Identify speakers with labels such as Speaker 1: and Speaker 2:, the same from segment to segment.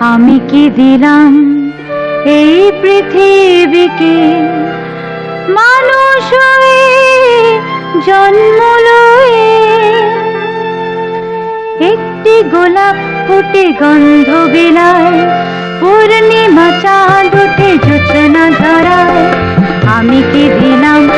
Speaker 1: আমি কি দিলাম এই পৃথিবীকে? মানুষ জন্ম লয়ে। একটি গোলাপ ফুটে গন্ধ বিলায়, পূর্ণিমা চাঁদ ওঠে যোচনা ধরায়। আমি কি দিলাম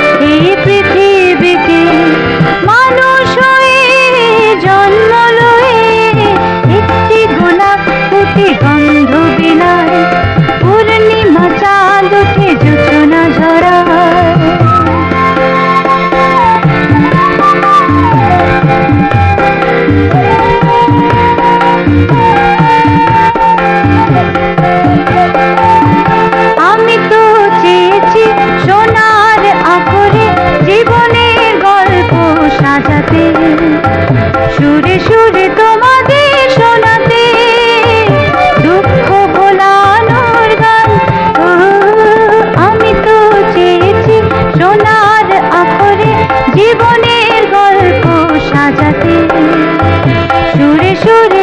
Speaker 1: ¡Suscríbete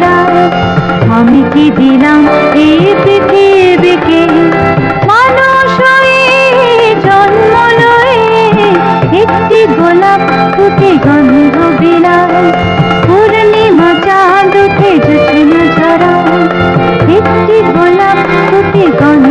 Speaker 1: ছাড়া আমি কি দিলাম এই পৃথিবীকে? মানুষ জন্ম লয়ে, একটি গোলাপ ফুটে গন্ধ বিলাম পূর্ণিমা চাঁদ উঠে জোছনা ঝরা একটি গোলাপ ফুটে গন্ধ